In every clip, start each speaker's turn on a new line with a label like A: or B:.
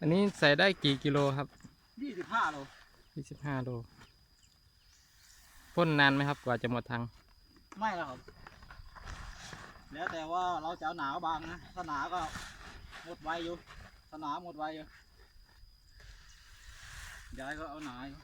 A: อันนี้ใส่ได้กี่กิโลครับ
B: ยี่สิบห้าโล
A: ยี่สิบห้าโลพ่นนานไหมครับ กว่าจะหมดทัง
B: ไม่แล้วครับ แล้วแต่ว่าเราจะเอาหนาบางนะถ้าหนาก็หมดไวอยู่ถ้าหนาหมดไวอยู่ยายก็เอาหนาอยู่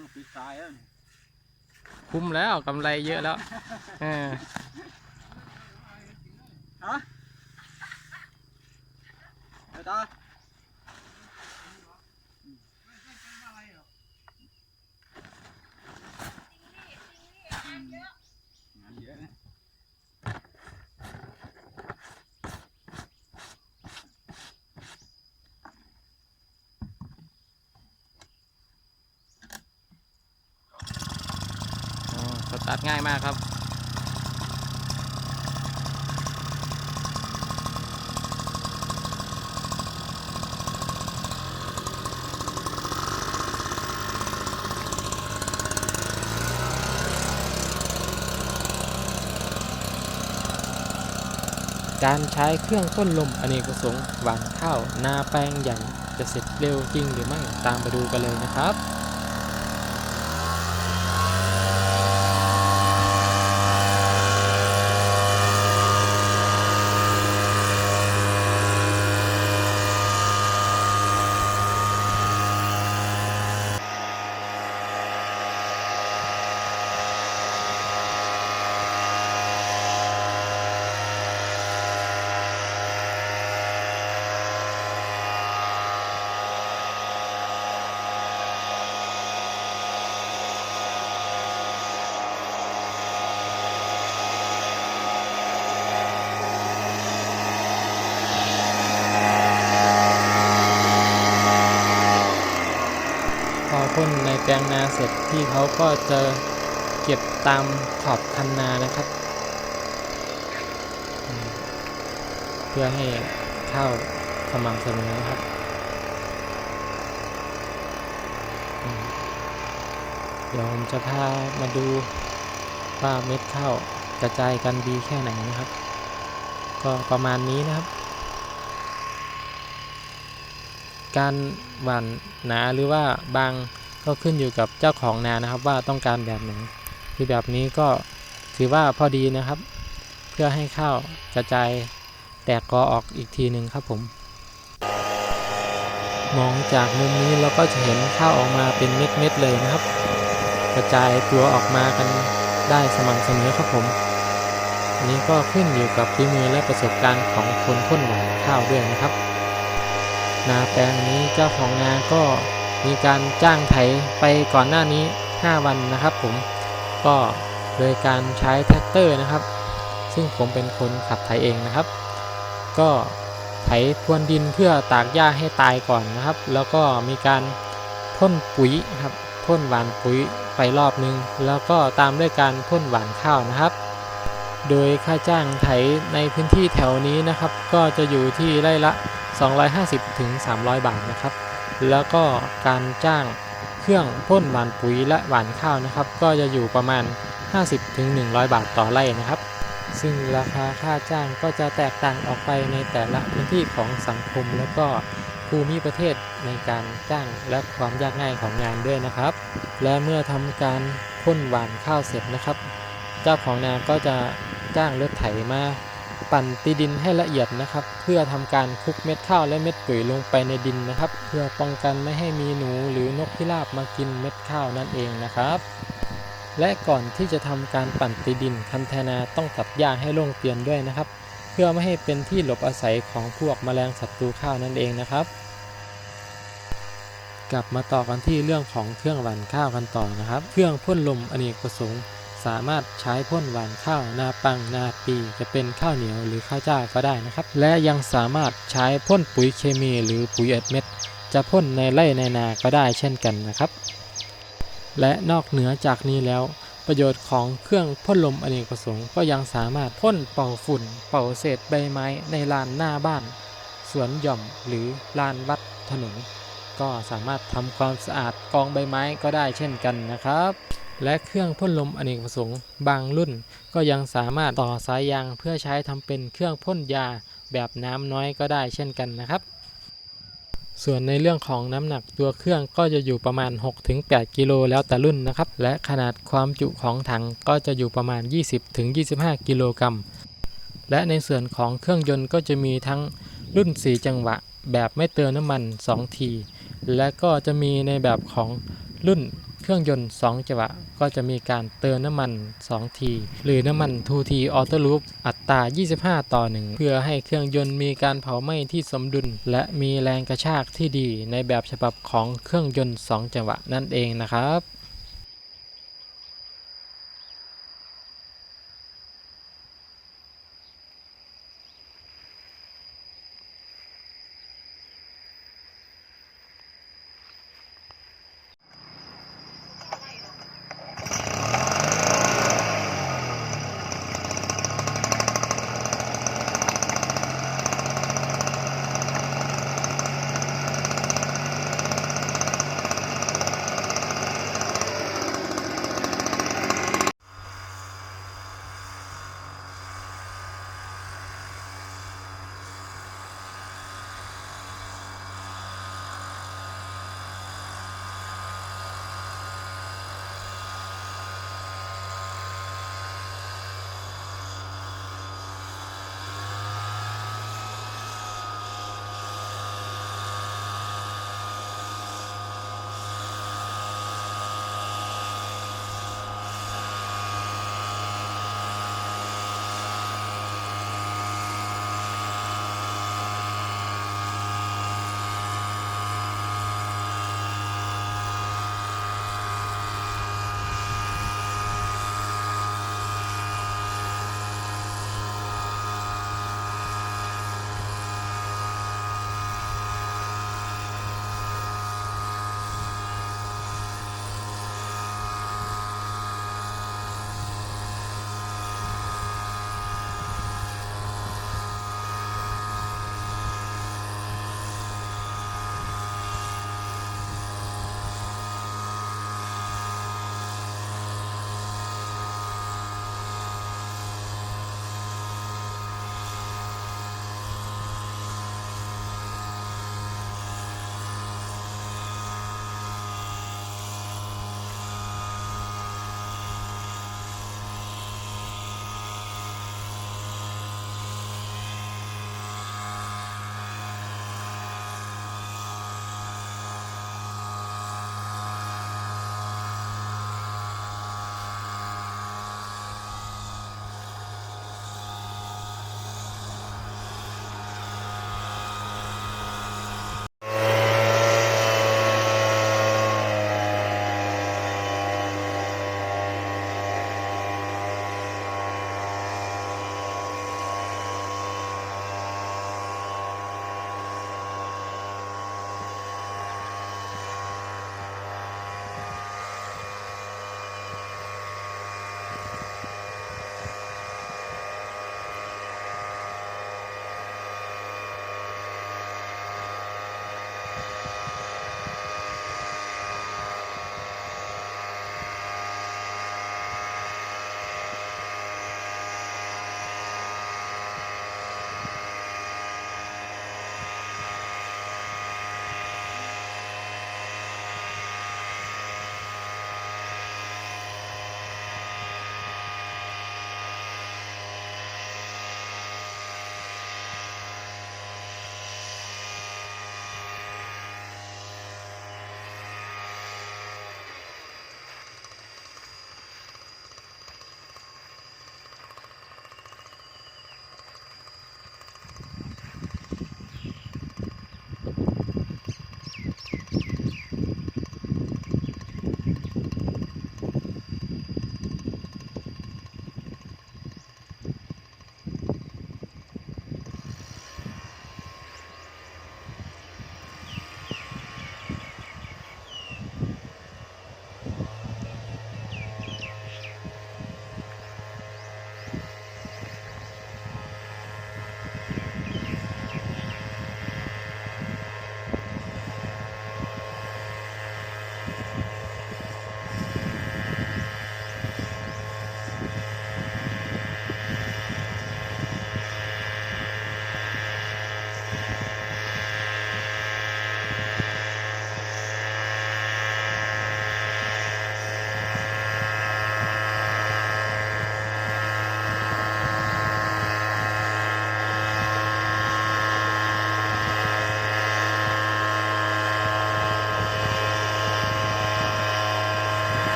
B: ซื้องปีกายแล้ว
A: คุ้มแล้วกำไรเยอะแล้วเออ
B: ฮะเดี๋ยวตาอืมงานเยอะนะ
A: อ๋อสตาร์ท ง่ายมากครับ การใช้เครื่องพ่นลมอเนกประสงค์หว่านข้าวนาแปลงใหญ่จะเสร็จเร็วจริงหรือไม่ตามไปดูกันเลยนะครับ พอ พ่นในแปลงนาเสร็จพี่เขาก็จะเก็บตามขอบคันนานะครับ เพื่อให้ข้าวสม่ำเสมอนะครับเดี๋ยวผมจะพามาดูว่าเม็ดข้าวกระจายกันดีแค่ไหนนะครับ ก็ประมาณนี้นะครับ การหว่านหนาหรือว่าบาง ก็ขึ้นอยู่กับเจ้าของนานะครับว่าต้องการแบบไหนคือแบบนี้ก็ถือว่าพอดีนะครับ เพื่อให้ข้าวกระจายแตกกอออกอีกทีหนึ่งครับผม มองจากมุมนี้เราก็จะเห็นข้าวออกมาเป็นเม็ดๆเลยนะครับ กระจายตัวออกมากันได้สม่ำเสมอครับผมอันนี้ก็ขึ้นอยู่กับฝีมือและประสบการณ์ของคนพ่นหว่านข้าวด้วยนะครับ นาแปลงนี้เจ้าของนาก็ มีการจ้างไถไปก่อนหน้านี้ 5 วันนะครับผมก็โดยการใช้แท็กเตอร์นะครับ ซึ่งผมเป็นคนขับไถเองนะครับ ก็ไถพรวนดินเพื่อตากหญ้าให้ตายก่อนนะครับ แล้วก็มีการพ่นปุ๋ยครับพ่นหวานปุ๋ยไปรอบนึง แล้วก็ตามด้วยการพ่นหวานข้าวนะครับ โดยค่าจ้างไถในพื้นที่แถวนี้นะครับ ก็จะอยู่ที่ไร่ละ 250-300 บาทนะครับ แล้วก็การจ้างเครื่องพ่นหว่านปุ๋ยและหว่านข้าวนะครับ ก็จะอยู่ประมาณ 50-100 บาทต่อไร่นะครับ ซึ่งราคาค่าจ้างก็จะแตกต่างออกไปในแต่ละพื้นที่ของสังคม แล้วก็ภูมิประเทศในการจ้างและความยากง่ายของงานด้วยนะครับ และเมื่อทำการพ่นหว่านข้าวเสร็จนะครับ เจ้าของนาก็จะจ้างรถไถมา ปั่นตีดินให้ละเอียดนะครับ เพื่อทำการคลุกเม็ดข้าวและเม็ดปุ๋ยลงไปในดินนะครับ เพื่อป้องกันไม่ให้มีหนูหรือนกพิราบมากินเม็ดข้าวนั่นเองนะครับ และก่อนที่จะทำการปั่นตีดินคันแทนาต้องตัดหญ้าให้โล่งเตียนด้วยนะครับ เพื่อไม่ให้เป็นที่หลบอาศัยของพวกแมลงศัตรูข้าวนั่นเองนะครับ กลับมาต่อกันที่เรื่องของเครื่องหว่านข้าวกันต่อนะครับ เครื่องพ่นลมอเนกประสงค์ สามารถใช้พ่นหวานข้าวนาปังนาปีจะเป็นข้าวเหนียวหรือข้าวเจ้าก็ได้นะครับ และยังสามารถใช้พ่นปุ๋ยเคมีหรือปุ๋ยอัดเม็ด จะพ่นในไร่ในนาก็ได้เช่นกันนะครับ และนอกเหนือจากนี้แล้วประโยชน์ของเครื่องพ่นลมอเนกประสงค์ก็ยังสามารถพ่นเป่าฝุ่น เป่าเศษใบไม้ในลานหน้าบ้าน สวนหย่อมหรือลานวัดถนน ก็สามารถทำความสะอาดกองใบไม้ก็ได้เช่นกันนะครับ และเครื่องพ่นลมอเนกประสงค์บางรุ่น ก็ยังสามารถต่อสายยางเพื่อใช้ทำเป็นเครื่องพ่นยาแบบน้ำน้อยก็ได้เช่นกันนะครับ ส่วนในเรื่องของน้ำหนักตัวเครื่องก็จะอยู่ประมาณ 6-8 กิโลแล้วแต่รุ่นนะครับ และขนาดความจุของถังก็จะอยู่ประมาณ 20-25 กิโลกรัม และในส่วนของเครื่องยนต์ก็จะมีทั้งรุ่น 4 จังหวะ แบบไม่เติมน้ำมัน 2 ที และก็จะมีในแบบของรุ่น เครื่องยนต์ 2 จังหวะ ก็จะมีการเติมน้ำมัน 2 ที หรือน้ำมัน2ทีออโต้ลูปอัตรา 25 ต่อ 1 เพื่อให้เครื่องยนต์มีการเผาไหม้ที่สมดุล และมีแรงกระชากที่ดีในแบบฉบับของเครื่องยนต์ 2 จังหวะนั่นเองนะครับ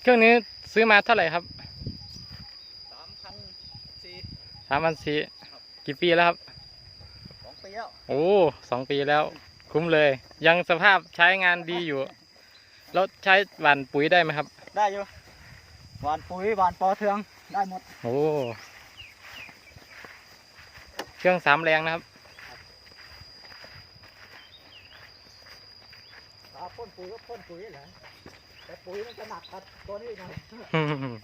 B: เค
C: รื่องนี้ซื้อมาเท่าไหร่ครับ
B: สามพันสี่
C: สามพันสี่กี่ปีแล้วครับ
B: สองปีแล้ว
C: โอ้สองปีแล้ว คุ้มเลย ยังสภาพใช้งานดีอยู่ แล้วใช้หว่านปุ๋ยได้ไหมครับ
B: ได้อยู่หวานปุ๋ยหวานปอเทืองได้หมด
C: โอ้เครื่องสามแรงนะครับ
B: ถ้าพ่นปุ๋ยก็พ่นปุ๋ยแหละ แต่ปุ๋ยมันจะหนักครับตัวนี้หน่อย
C: อืม